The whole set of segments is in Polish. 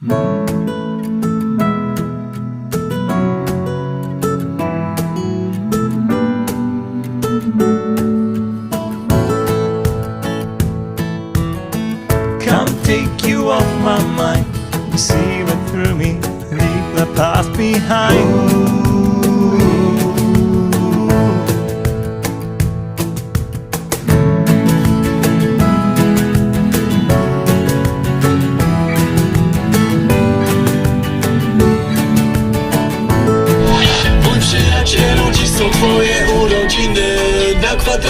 Come take you off my mind. See it through me. Leave the past behind.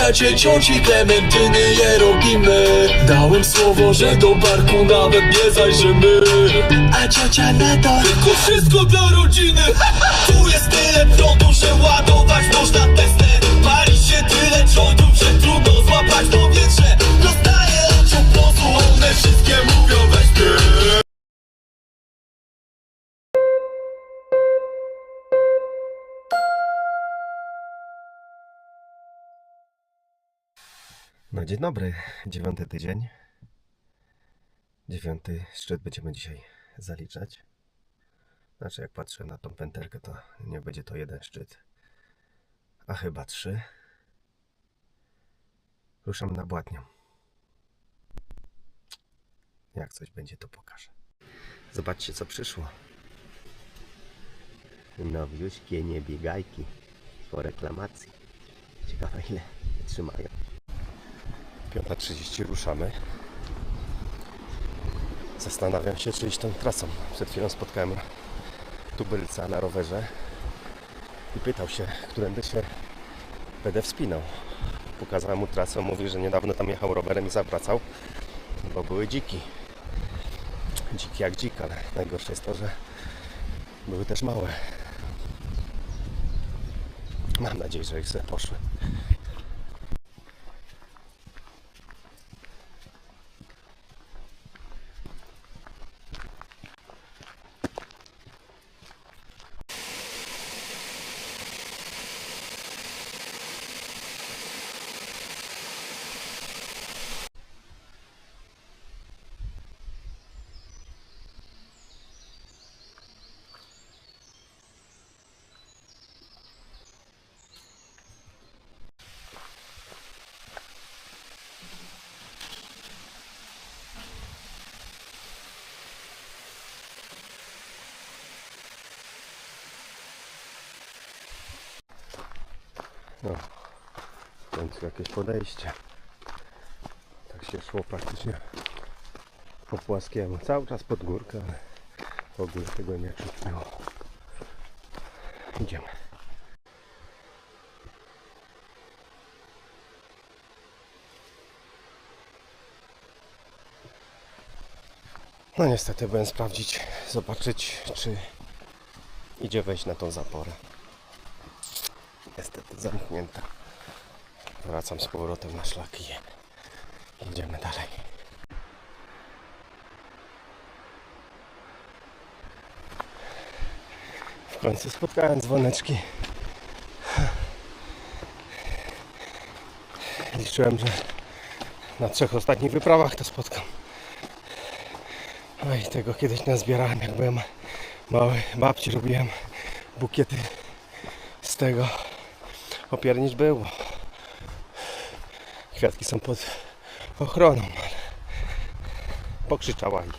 Na kwadracie ciąci klementyny je robimy. Dałem słowo, że do barku nawet nie zajrzymy. A ciocia na to Tylko wszystko dla rodziny. Tu jest dzień dobry, dziewiąty tydzień. Dziewiąty szczyt będziemy dzisiaj zaliczać. Znaczy jak patrzę na tą pęterkę to nie będzie to jeden szczyt, a chyba trzy. Ruszam na Błatnią. Jak coś będzie to pokażę. Zobaczcie co przyszło. Nowiuśkie niebiegajki po reklamacji. Ciekawe ile trzymają. 5.30 ruszamy. Zastanawiam się, czy iść tą trasą. Przed chwilą spotkałem tubylca na rowerze i pytał się, którędy się będę wspinał. Pokazałem mu trasę, mówi, że niedawno tam jechał rowerem i zawracał, bo były dziki. Dziki jak dzik, ale najgorsze jest to, że były też małe. Mam nadzieję, że ich sobie poszły. No, w końcu jakieś podejście. Tak się szło praktycznie po płaskiemu. Cały czas pod górkę, ale w ogóle tego nie czuć było. Idziemy. No niestety byłem sprawdzić, zobaczyć czy idzie wejść na tą zaporę zamknięta. Wracam z powrotem na szlaki i jedziemy dalej. W końcu spotkałem dzwoneczki. Liczyłem, że na trzech ostatnich wyprawach to spotkam. Oj, tego kiedyś nazbierałem, jak byłem mały. Babci robiłem bukiety z tego opiernicz był. Kwiatki są pod ochroną, ale pokrzyczała i,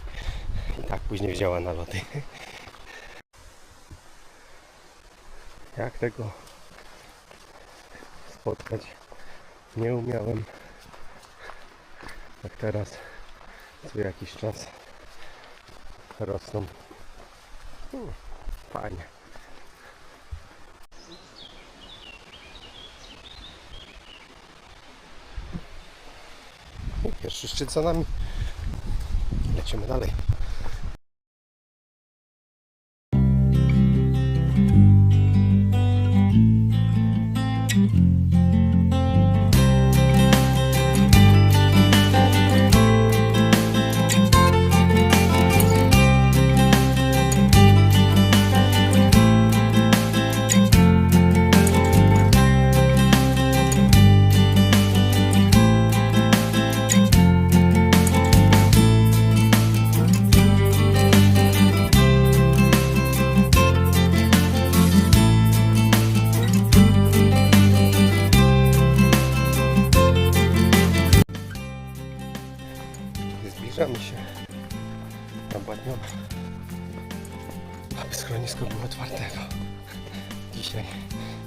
i tak później wzięła na loty. Jak tego spotkać nie umiałem. Jak teraz co jakiś czas rosną. Hmm. Pierwszy szczyt za nami. Lecimy dalej.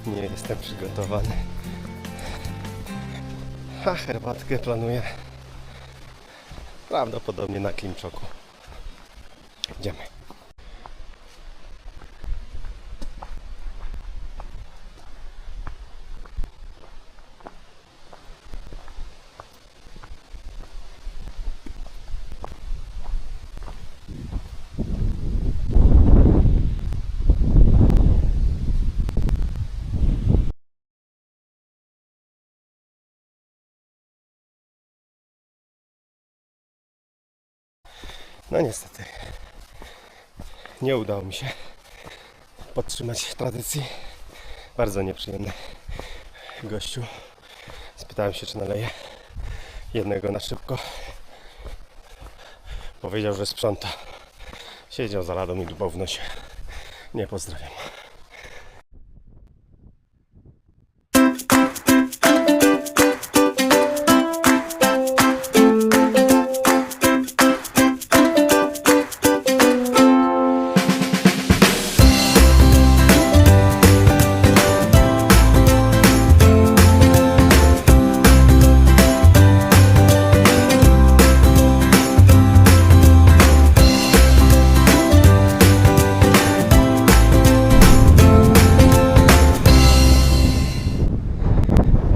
Nie jestem przygotowany. A herbatkę planuję prawdopodobnie na Klimczoku. Idziemy. No niestety. Nie udało mi się podtrzymać tradycji. Bardzo nieprzyjemny gościu. Spytałem się, czy naleje jednego na szybko. Powiedział, że sprząta. Siedział za ladą i dbał w nosie. Nie pozdrawiam.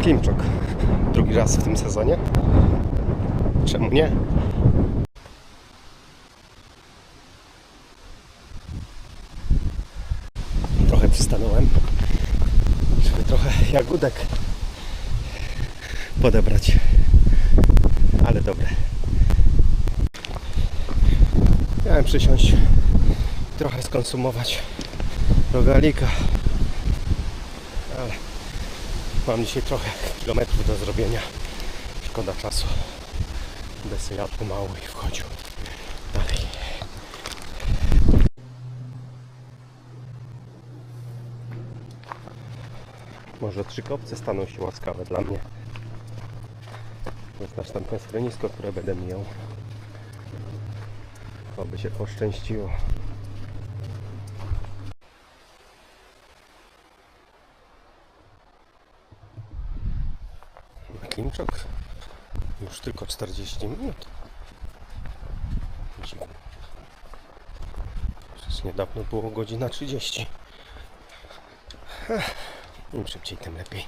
Klimczok. Drugi raz w tym sezonie. Czemu nie? Trochę przystanąłem, żeby trochę jagódek podebrać. Ale dobre. Miałem przysiąść, trochę skonsumować rogalika. Ale Mam dzisiaj trochę kilometrów do zrobienia. Szkoda czasu. Będę sobie jadł i wchodził dalej. Może trzy kopce staną się łaskawe dla mnie. To jest następne schronisko, które będę mijał. Oby się poszczęściło. Na Klimczok już tylko 40 minut. Dziwne. Przecież niedawno było godzina 30. Ech, Im szybciej, tym lepiej.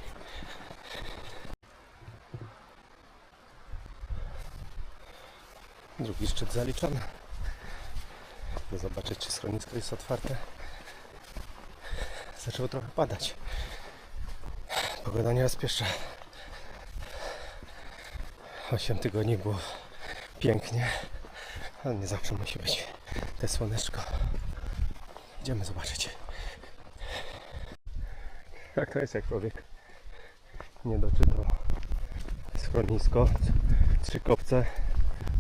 Drugi szczyt zaliczony. By zobaczyć, czy schronisko jest otwarte. Zaczęło trochę padać. Pogoda nie rozpieszcza. 8 tygodni było pięknie, ale nie zawsze musi być te słoneczko. Idziemy zobaczyć. Jak to jest, jak człowiek nie doczytał. Schronisko, trzy kopce,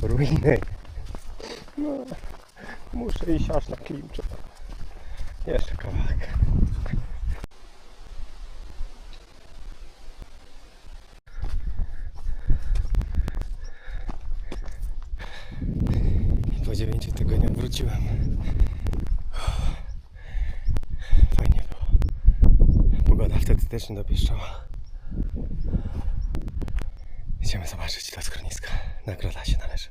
ruiny. No, muszę iść aż na klimczuk. Jeszcze kawałek. Po 9 tygodniach wróciłem. Fajnie było. Wtedy też nie dopieszczała. Idziemy zobaczyć to schroniska. Nagroda się należy.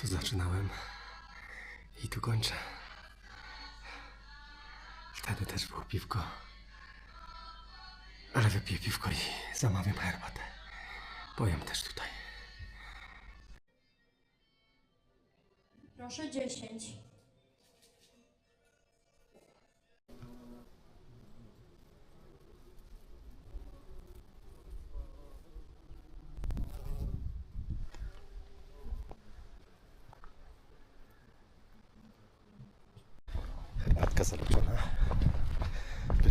Tu zaczynałem i tu kończę. Wtedy też było piwko. Ale wypiję piwko i zamawiam herbatę. Pojem też tutaj. Proszę 10. Herbatka zaliczona.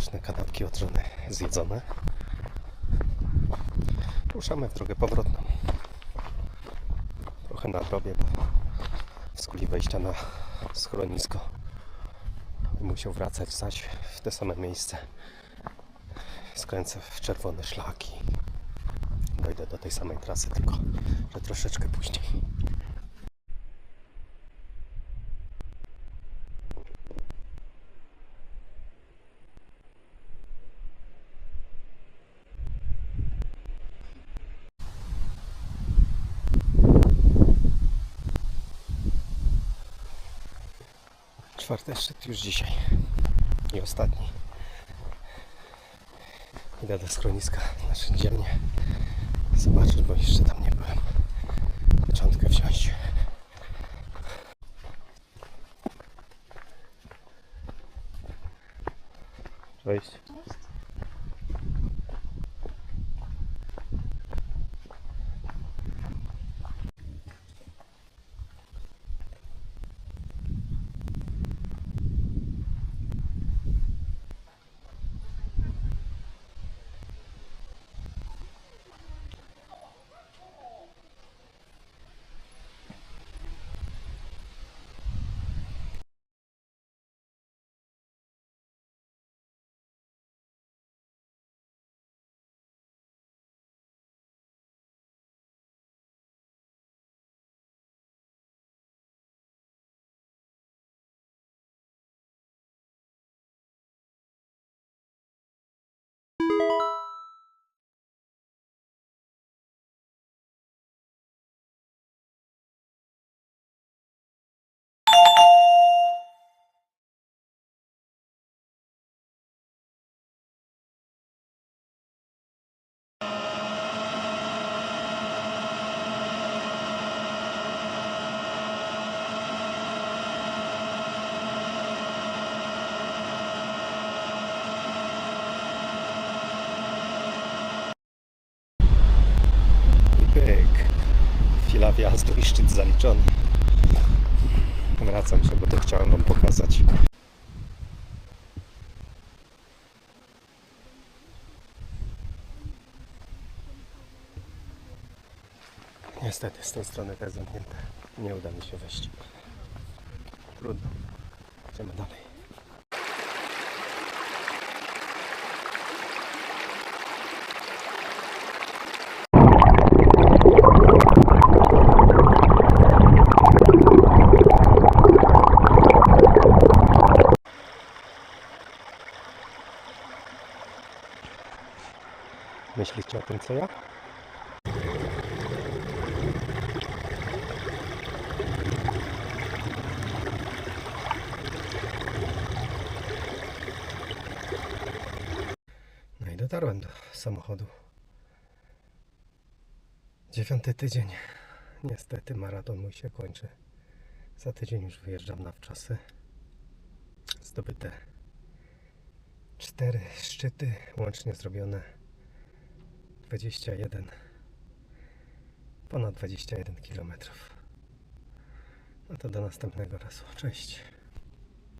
Pyszne kanapki odżone zjedzone. Ruszamy w drogę powrotną. Trochę nadrobię, bo w skuli wejścia na schronisko. Musiał wracać zaś w te same miejsce. Skręcę w czerwone szlaki. Dojdę do tej samej trasy, tylko że troszeczkę później. Czwarty szczyt już dzisiaj. I ostatni. Idę do schroniska, znaczy dzielnie. Zobaczyć, bo jeszcze tam nie byłem. Początkę wziąć. Cześć. you Wracam bo to chciałem Wam pokazać. Niestety z tej strony też zamknięte. Nie uda mi się wejść. Trudno. Idziemy dalej. Co ja? No i dotarłem do samochodu. Dziewiąty tydzień. Niestety maraton mój się kończy. Za tydzień już wyjeżdżam na wczasy. Zdobyte cztery szczyty, łącznie zrobione 21 ponad 21 km. No to do następnego razu. Cześć.